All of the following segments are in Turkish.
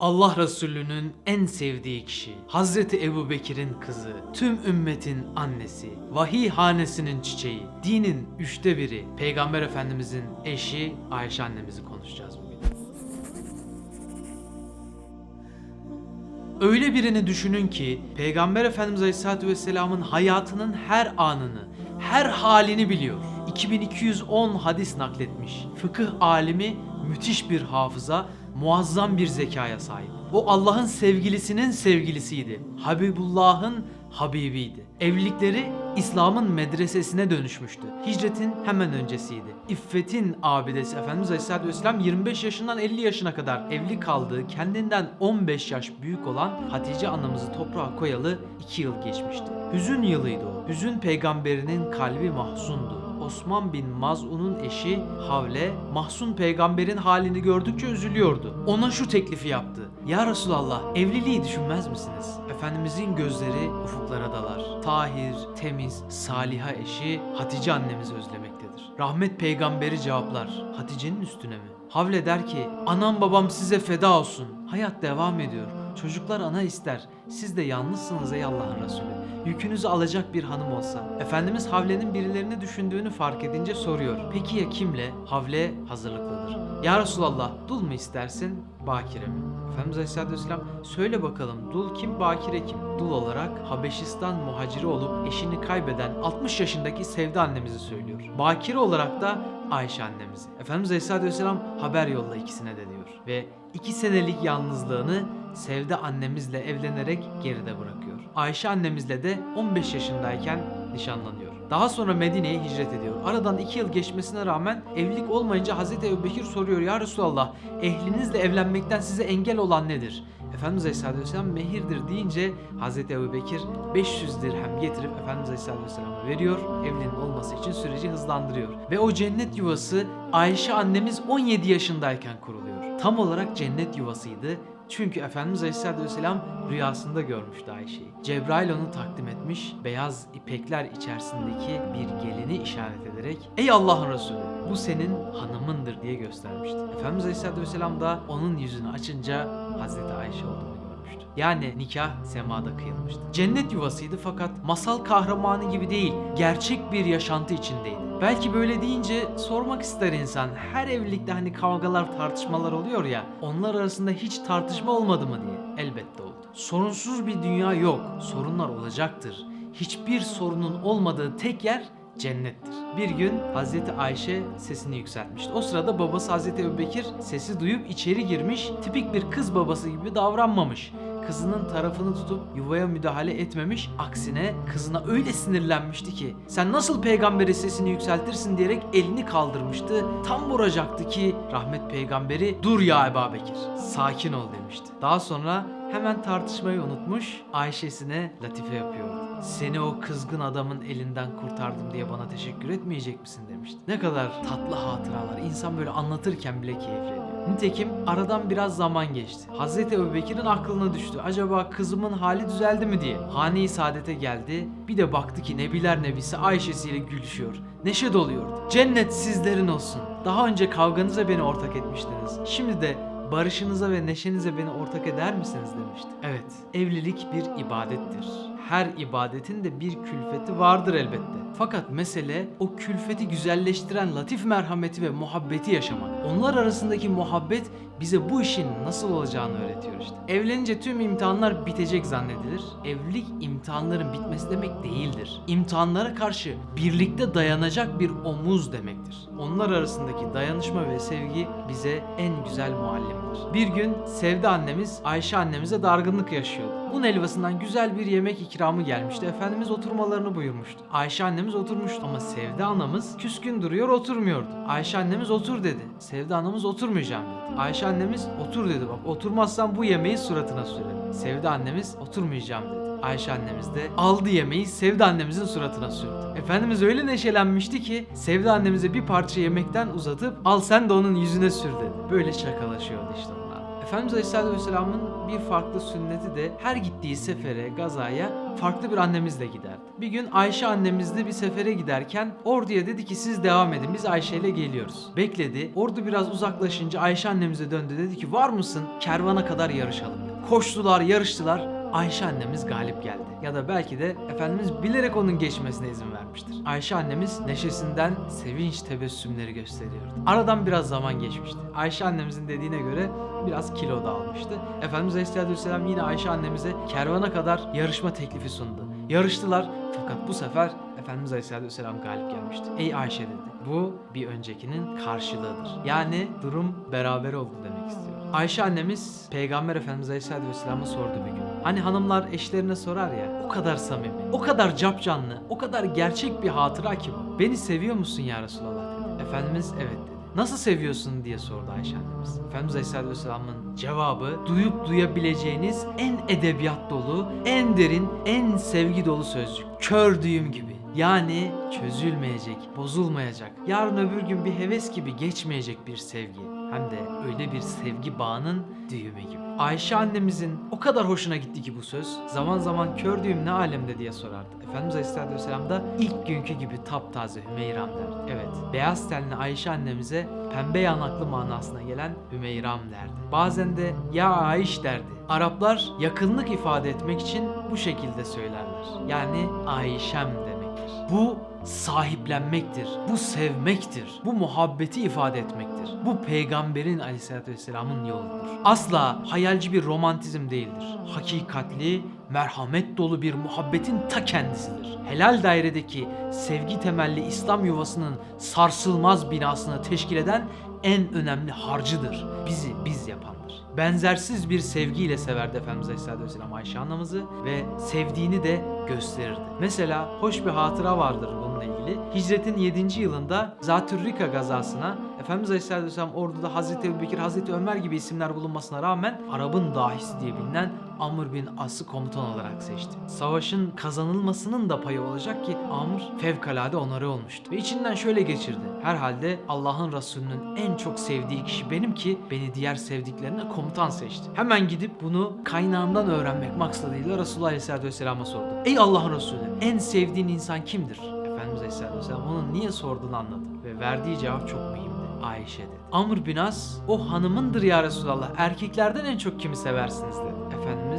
Allah Resulü'nün en sevdiği kişi, Hazreti Ebu Bekir'in kızı, tüm ümmetin annesi, vahiy hanesinin çiçeği, dinin üçte biri, Peygamber Efendimizin eşi Ayşe annemizi konuşacağız bugün. Öyle birini düşünün ki Peygamber Efendimiz Aleyhisselatü Vesselam'ın hayatının her anını, her halini biliyor. 2210 hadis nakletmiş. Fıkıh alimi müthiş bir hafıza, muazzam bir zekaya sahip. O Allah'ın sevgilisinin sevgilisiydi. Habibullah'ın Habibiydi. Evlilikleri İslam'ın medresesine dönüşmüştü. Hicretin hemen öncesiydi. İffetin abidesi Efendimiz Aleyhisselatü Vesselam 25 yaşından 50 yaşına kadar evli kaldığı kendinden 15 yaş büyük olan Hatice anamızı toprağa koyalı 2 yıl geçmişti. Hüzün yılıydı o. Hüzün peygamberinin kalbi mahzundu. Osman bin Maz'un'un eşi Havle, Mahsun peygamberin halini gördükçe üzülüyordu. Ona şu teklifi yaptı. Ya Resulallah evliliği düşünmez misiniz? Efendimizin gözleri ufuklara dalar. Tahir, temiz, saliha eşi Hatice annemizi özlemektedir. Rahmet peygamberi cevaplar. Hatice'nin üstüne mi? Havle der ki anam babam size feda olsun. Hayat devam ediyor. Çocuklar ana ister. Siz de yalnızsınız ey Allah'ın Resulü. Yükünüzü alacak bir hanım olsa. Efendimiz Havle'nin birilerini düşündüğünü fark edince soruyor. Peki ya kimle? Havle hazırlıklıdır. Ya Resulallah dul mu istersin? Bakire mi? Efendimiz Aleyhisselatü Vesselam söyle bakalım dul kim bakire kim? Dul olarak Habeşistan muhaciri olup eşini kaybeden 60 yaşındaki Sevda annemizi söylüyor. Bakire olarak da Ayşe annemizi. Efendimiz Aleyhisselatü Vesselam haber yolla ikisine de diyor. Ve iki senelik yalnızlığını Sevda annemizle evlenerek geride bırakıyor. Ayşe annemizle de 15 yaşındayken nişanlanıyor. Daha sonra Medine'ye hicret ediyor. Aradan iki yıl geçmesine rağmen evlilik olmayınca Hazreti Ebubekir soruyor ya Resulallah ehlinizle evlenmekten size engel olan nedir? Efendimiz Aleyhisselatü Vesselam mehirdir deyince Hazreti Ebubekir 500 dirhem getirip Efendimiz Aleyhisselatü Vesselam'a veriyor. Evliliğin olması için süreci hızlandırıyor. Ve o cennet yuvası Ayşe annemiz 17 yaşındayken kuruluyor. Tam olarak cennet yuvasıydı. Çünkü Efendimiz Aleyhisselatü Vesselam rüyasında görmüştü Ayşe'yi. Cebrail onu takdim etmiş, beyaz ipekler içerisindeki bir gelini işaret ederek Ey Allah'ın Resulü bu senin hanımındır diye göstermişti. Efendimiz Aleyhisselatü Vesselam da onun yüzünü açınca Hazreti Ayşe olduğunu görmüştü. Yani nikah semada kıyılmıştı. Cennet yuvasıydı fakat masal kahramanı gibi değil, gerçek bir yaşantı içindeydi. Belki böyle deyince sormak ister insan. Her evlilikte hani kavgalar, tartışmalar oluyor ya. Onlar arasında hiç tartışma olmadı mı diye. Elbette oldu. Sorunsuz bir dünya yok. Sorunlar olacaktır. Hiçbir sorunun olmadığı tek yer cennettir. Bir gün Hazreti Ayşe sesini yükseltmişti. O sırada babası Hazreti Ebubekir sesi duyup içeri girmiş, tipik bir kız babası gibi davranmamış kızının tarafını tutup yuvaya müdahale etmemiş. Aksine kızına öyle sinirlenmişti ki sen nasıl peygamberi sesini yükseltirsin diyerek elini kaldırmıştı. Tam vuracaktı ki rahmet peygamberi dur ya Ebu Bekir sakin ol demişti. Daha sonra hemen tartışmayı unutmuş Ayşe'sine latife yapıyordu. Seni o kızgın adamın elinden kurtardım diye bana teşekkür etmeyecek misin demişti. Ne kadar tatlı hatıralar. İnsan böyle anlatırken bile keyifleniyor. Nitekim aradan biraz zaman geçti. Hazreti Ebubekir'in aklına düştü. Acaba kızımın hali düzeldi mi diye. Hane-i saadete geldi. Bir de baktı ki Nebiler Nebisi Ayşe'siyle gülüşüyor. Neşe doluyordu. Cennet sizlerin olsun. Daha önce kavganıza beni ortak etmiştiniz. Şimdi de barışınıza ve neşenize beni ortak eder misiniz demişti. Evet, evlilik bir ibadettir. Her ibadetin de bir külfeti vardır elbette. Fakat mesele o külfeti güzelleştiren latif merhameti ve muhabbeti yaşamak. Onlar arasındaki muhabbet bize bu işin nasıl olacağını öğretiyor işte. Evlenince tüm imtihanlar bitecek zannedilir. Evlilik imtihanların bitmesi demek değildir. İmtihanlara karşı birlikte dayanacak bir omuz demektir. Onlar arasındaki dayanışma ve sevgi bize en güzel muallimdir. Bir gün Sevde annemiz Ayşe annemize dargınlık yaşıyordu. Un helvasından güzel bir yemek ikramı gelmişti. Efendimiz oturmalarını buyurmuştu. Ayşe annemiz oturmuştu ama Sevde anamız küskün duruyor oturmuyordu. Ayşe annemiz otur dedi. Sevde anamız oturmayacağım dedi. Ayşe annemiz otur dedi bak oturmazsan bu yemeği suratına sürerim. Sevde annemiz oturmayacağım dedi. Ayşe annemiz de aldı yemeği Sevde annemizin suratına sürdü. Efendimiz öyle neşelenmişti ki Sevde annemize bir parça yemekten uzatıp al sen de onun yüzüne sür dedi. Böyle şakalaşıyordu işte. Efendimiz Aleyhisselatü Vesselam'ın bir farklı sünneti de her gittiği sefere, gazaya farklı bir annemizle giderdi. Bir gün Ayşe annemizle bir sefere giderken orduya dedi ki siz devam edin biz Ayşe ile geliyoruz. Bekledi. Ordu biraz uzaklaşınca Ayşe annemize döndü dedi ki var mısın kervana kadar yarışalım. Koştular yarıştılar. Ayşe annemiz galip geldi. Ya da belki de Efendimiz bilerek onun geçmesine izin vermiştir. Ayşe annemiz neşesinden sevinç tebessümleri gösteriyordu. Aradan biraz zaman geçmişti. Ayşe annemizin dediğine göre biraz kilo da almıştı. Efendimiz Aleyhisselatü Vesselam yine Ayşe annemize kervana kadar yarışma teklifi sundu. Yarıştılar fakat bu sefer Efendimiz Aleyhisselatü Vesselam galip gelmişti. Ey Ayşe dedi. Bu bir öncekinin karşılığıdır. Yani durum beraber oldu demek istiyor. Ayşe annemiz Peygamber Efendimiz Aleyhisselatü Vesselam'a sordu bir gün. Hani hanımlar eşlerine sorar ya o kadar samimi, o kadar capcanlı, o kadar gerçek bir hatıra ki bu. Beni seviyor musun ya Resulallah dedi. Efendimiz evet dedi. Nasıl seviyorsun diye sordu Ayşe annemiz. Efendimiz Aleyhisselatü Vesselam'ın cevabı duyup duyabileceğiniz en edebiyat dolu, en derin, en sevgi dolu sözcük. Kör düğüm gibi. Yani çözülmeyecek, bozulmayacak, yarın öbür gün bir heves gibi geçmeyecek bir sevgi. Hem de öyle bir sevgi bağının düğümü gibi. Ayşe annemizin o kadar hoşuna gitti ki bu söz. Zaman zaman kör düğüm ne alemde diye sorardı. Efendimiz Aleyhisselatü Vesselam da ilk günkü gibi taptaze Hümeyram derdi. Evet, beyaz tenli Ayşe annemize pembe yanaklı manasına gelen Hümeyram derdi. Bazen de ya Ayş derdi. Araplar yakınlık ifade etmek için bu şekilde söylerler. Yani Ayşem demektir. Bu sahiplenmektir. Bu sevmektir. Bu muhabbeti ifade etmektir. Bu peygamberin aleyhissalatü vesselamın yoludur. Asla hayalci bir romantizm değildir. Hakikatli, merhamet dolu bir muhabbetin ta kendisidir. Helal dairedeki sevgi temelli İslam yuvasının sarsılmaz binasını teşkil eden en önemli harcıdır. Bizi biz yapandır. Benzersiz bir sevgiyle severdi Efendimiz Aleyhisselatü Vesselam Ayşe anamızı ve sevdiğini de gösterirdi. Mesela hoş bir hatıra vardır bununla ilgili. Hicretin 7. yılında Zatürrika gazasına Efendimiz Aleyhisselatü Vesselam orduda Hazreti Ebubekir, Hazreti Ömer gibi isimler bulunmasına rağmen Arap'ın dahisi diye bilinen Amr bin As'ı komutan olarak seçti. Savaşın kazanılmasının da payı olacak ki Amr fevkalade onarı olmuştu. Ve içinden şöyle geçirdi. Herhalde Allah'ın Resulü'nün en çok sevdiği kişi benim ki beni diğer sevdiklerine komutan seçti. Hemen gidip bunu kaynağından öğrenmek maksadıyla Resulullah Aleyhisselatü Vesselam'a sordu. Ey Allah'ın Resulü en sevdiğin insan kimdir? Efendimiz Aleyhisselatü Vesselam onun niye sorduğunu anladı. Ve verdiği cevap çok mühimdi. Ayşe dedi. Amr bin As o hanımındır ya Resulallah erkeklerden en çok kimi seversiniz dedi.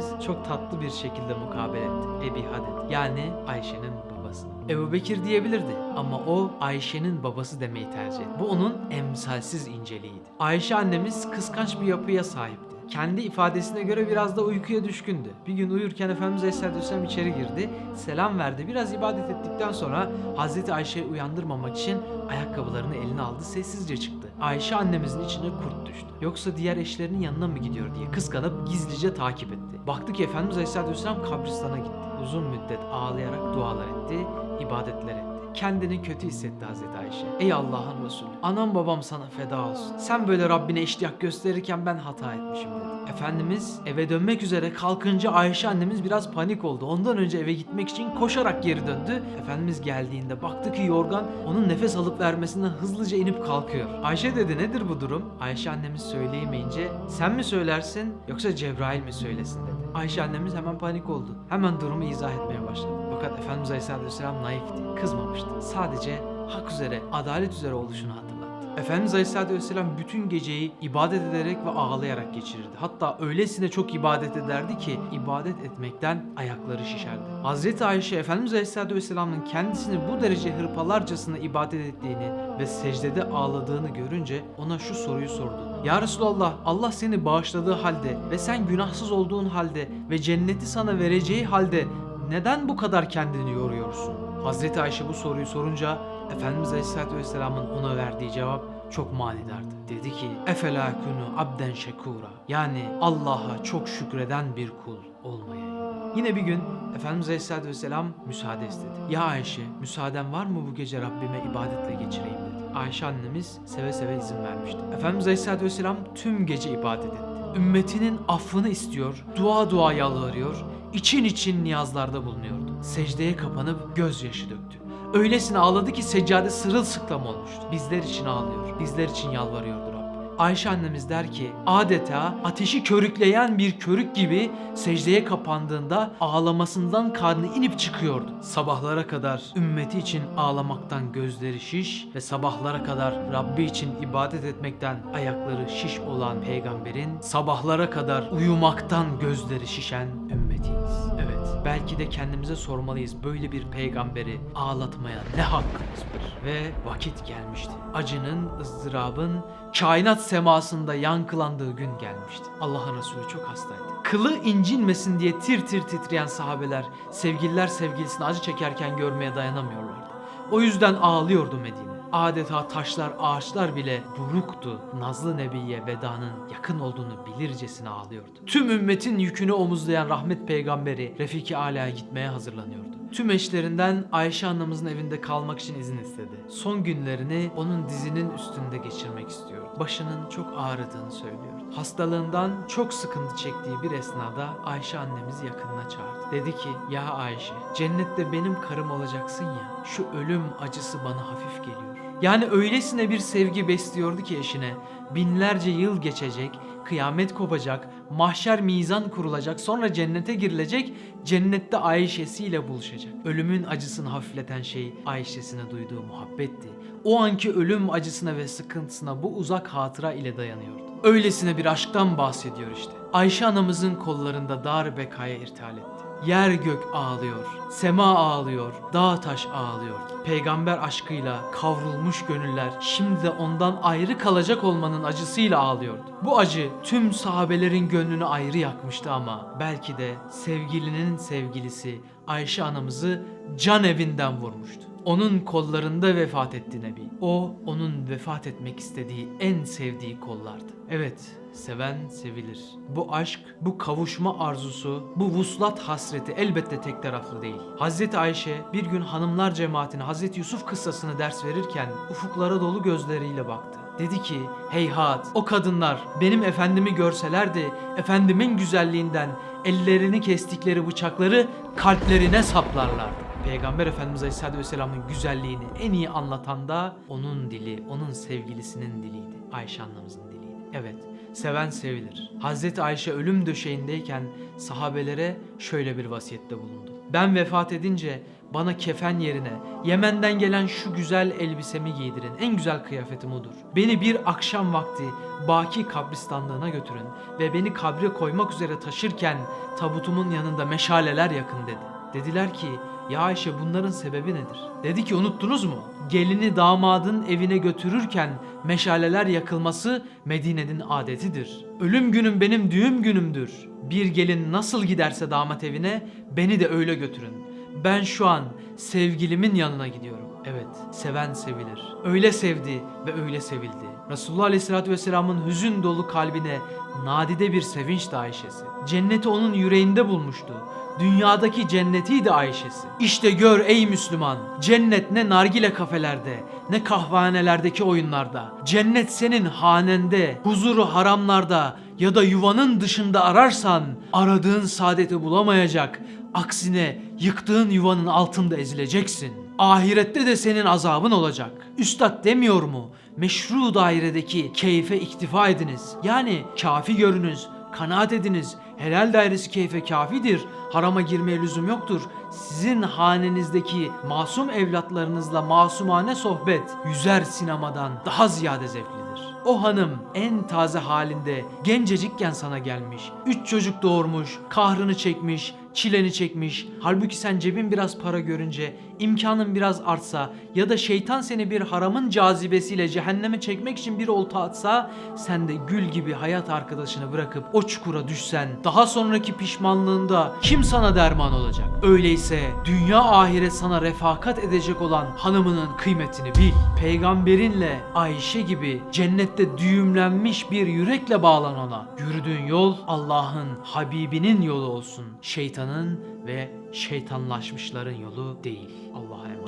Efendimiz çok tatlı bir şekilde mukabele etti. Ebiha dedi. Yani Ayşe'nin babası. Ebu Bekir diyebilirdi ama o Ayşe'nin babası demeyi tercih etti. Bu onun emsalsiz inceliğiydi. Ayşe annemiz kıskanç bir yapıya sahipti. Kendi ifadesine göre biraz da uykuya düşkündü. Bir gün uyurken Efendimiz Aleyhisselatü Vesselam içeri girdi, selam verdi. Biraz ibadet ettikten sonra Hazreti Ayşe'yi uyandırmamak için ayakkabılarını eline aldı, sessizce çıktı. Ayşe annemizin içine kurt düştü. Yoksa diğer eşlerinin yanına mı gidiyor diye kıskanıp gizlice takip etti. Baktı ki Efendimiz Aleyhisselatü Vesselam kabristana gitti. Uzun müddet ağlayarak dualar etti, ibadetler etti. Kendini kötü hissetti Hazreti Ayşe. Ey Allah'ın Resulü, anam babam sana feda olsun. Sen böyle Rabbine iştiyak gösterirken ben hata etmişim dedi. Efendimiz eve dönmek üzere kalkınca Ayşe annemiz biraz panik oldu. Ondan önce eve gitmek için koşarak geri döndü. Efendimiz geldiğinde baktı ki yorgan onun nefes alıp vermesinden hızlıca inip kalkıyor. Ayşe dedi nedir bu durum? Ayşe annemiz söyleyemeyince sen mi söylersin yoksa Cebrail mi söylesin dedi. Ayşe annemiz hemen panik oldu. Hemen durumu izah etmeye başladı. Fakat Efendimiz Aleyhisselatü Vesselam naifti, kızmamıştı. Sadece hak üzere, adalet üzere oluşunu hatırlattı. Efendimiz Aleyhisselatü Vesselam bütün geceyi ibadet ederek ve ağlayarak geçirirdi. Hatta öylesine çok ibadet ederdi ki ibadet etmekten ayakları şişerdi. Hazreti Ayşe Efendimiz Aleyhisselatü Vesselam'ın kendisini bu derece hırpalarcasına ibadet ettiğini ve secdede ağladığını görünce ona şu soruyu sordu. Ya Resulallah Allah seni bağışladığı halde ve sen günahsız olduğun halde ve cenneti sana vereceği halde neden bu kadar kendini yoruyorsun? Hazreti Ayşe bu soruyu sorunca Efendimiz Aleyhisselatü Vesselam'ın ona verdiği cevap çok manidardı. Dedi ki Efela kunu abden şekura yani Allah'a çok şükreden bir kul olmayayım. Yine bir gün Efendimiz Aleyhisselatü Vesselam müsaade istedi. Ya Ayşe müsaaden var mı bu gece Rabbime ibadetle geçireyim dedi. Ayşe annemiz seve seve izin vermişti. Efendimiz Aleyhisselatü Vesselam tüm gece ibadet etti. Ümmetinin affını istiyor, dua dua yalvarıyor, için için niyazlarda bulunuyordu. Secdeye kapanıp gözyaşı döktü. Öylesine ağladı ki seccade sırılsıklam olmuştu. Bizler için ağlıyor, bizler için yalvarıyordu Rabbim. Ayşe annemiz der ki adeta ateşi körükleyen bir körük gibi secdeye kapandığında ağlamasından karnı inip çıkıyordu. Sabahlara kadar ümmeti için ağlamaktan gözleri şiş ve sabahlara kadar Rabbi için ibadet etmekten ayakları şiş olan peygamberin sabahlara kadar uyumaktan gözleri şişen ümmetiyiz. Belki de kendimize sormalıyız böyle bir peygamberi ağlatmaya ne hakkımız var? Ve vakit gelmişti. Acının, ızdırabın kainat semasında yankılandığı gün gelmişti. Allah'ın Resulü çok hastaydı. Kılı incinmesin diye tir tir titreyen sahabeler sevgililer sevgilisini acı çekerken görmeye dayanamıyorlardı. O yüzden ağlıyordu Medine. Adeta taşlar, ağaçlar bile buruktu. Nazlı Nebi'ye vedanın yakın olduğunu bilircesine ağlıyordu. Tüm ümmetin yükünü omuzlayan rahmet peygamberi Refiki Ala'ya gitmeye hazırlanıyordu. Tüm eşlerinden Ayşe annemizin evinde kalmak için izin istedi. Son günlerini onun dizinin üstünde geçirmek istiyordu. Başının çok ağrıdığını söylüyordu. Hastalığından çok sıkıntı çektiği bir esnada Ayşe annemizi yakınına çağırdı. Dedi ki ya Ayşe cennette benim karım olacaksın ya şu ölüm acısı bana hafif geliyor. Yani öylesine bir sevgi besliyordu ki eşine binlerce yıl geçecek, kıyamet kopacak, mahşer mizan kurulacak, sonra cennete girilecek, cennette Ayşe'siyle buluşacak. Ölümün acısını hafifleten şey Ayşe'sine duyduğu muhabbetti. O anki ölüm acısına ve sıkıntısına bu uzak hatıra ile dayanıyordu. Öylesine bir aşktan bahsediyor işte. Ayşe anamızın kollarında dar bekaya irtihal etti. Yer gök ağlıyor, sema ağlıyor, dağ taş ağlıyor. Peygamber aşkıyla kavrulmuş gönüller şimdi de ondan ayrı kalacak olmanın acısıyla ağlıyordu. Bu acı tüm sahabelerin gönlünü ayrı yakmıştı ama belki de sevgilinin sevgilisi Ayşe anamızı can evinden vurmuştu. Onun kollarında vefat etti Nebi. O, onun vefat etmek istediği en sevdiği kollardı. Evet, seven sevilir. Bu aşk, bu kavuşma arzusu, bu vuslat hasreti elbette tek taraflı değil. Hazreti Ayşe bir gün hanımlar cemaatine Hazreti Yusuf kıssasını ders verirken ufuklara dolu gözleriyle baktı. Dedi ki, heyhat o kadınlar benim efendimi görselerdi, efendimin güzelliğinden ellerini kestikleri bıçakları kalplerine saplarlardı. Peygamber Efendimiz Aleyhisselatü Vesselam'ın güzelliğini en iyi anlatan da onun dili, onun sevgilisinin diliydi. Ayşe annemizin diliydi. Evet, seven sevilir. Hazreti Ayşe ölüm döşeğindeyken sahabelere şöyle bir vasiyette bulundu. Ben vefat edince bana kefen yerine Yemen'den gelen şu güzel elbisemi giydirin. En güzel kıyafetim odur. Beni bir akşam vakti Baki kabristanlığına götürün ve beni kabre koymak üzere taşırken tabutumun yanında meşaleler yakın dedi. Dediler ki ya Ayşe bunların sebebi nedir? Dedi ki unuttunuz mu? Gelini damadın evine götürürken meşaleler yakılması Medine'nin adetidir. Ölüm günüm benim düğüm günümdür. Bir gelin nasıl giderse damat evine beni de öyle götürün. Ben şu an sevgilimin yanına gidiyorum. Evet, seven sevilir. Öyle sevdi ve öyle sevildi. Resulullah Aleyhisselatü Vesselam'ın hüzün dolu kalbine nadide bir sevinçti Ayşe'si. Cenneti onun yüreğinde bulmuştu. Dünyadaki cennetiydi Ayşe'si. İşte gör ey Müslüman, cennet ne nargile kafelerde, ne kahvehanelerdeki oyunlarda. Cennet senin hanende, huzuru haramlarda ya da yuvanın dışında ararsan aradığın saadeti bulamayacak. Aksine yıktığın yuvanın altında ezileceksin. Ahirette de senin azabın olacak. Üstad demiyor mu? Meşru dairedeki keyfe iktifa ediniz. Yani kafi görünüz, kanaat ediniz. Helal dairesi keyfe kafidir. Harama girmeye lüzum yoktur. Sizin hanenizdeki masum evlatlarınızla masumane sohbet yüzer sinemadan daha ziyade zevklidir. O hanım en taze halinde gencecikken sana gelmiş. Üç çocuk doğurmuş, kahrını çekmiş, çileni çekmiş. Halbuki sen cebin biraz para görünce, imkanın biraz artsa ya da şeytan seni bir haramın cazibesiyle cehenneme çekmek için bir olta atsa, sen de gül gibi hayat arkadaşını bırakıp o çukura düşsen, daha sonraki pişmanlığında kim sana derman olacak? Öyleyse dünya ahiret sana refakat edecek olan hanımının kıymetini bil. Peygamberinle Ayşe gibi cennette düğümlenmiş bir yürekle bağlan ona. Yürüdüğün yol Allah'ın Habibinin yolu olsun. Şeytanın ve şeytanlaşmışların yolu değil. Allah'a emanet.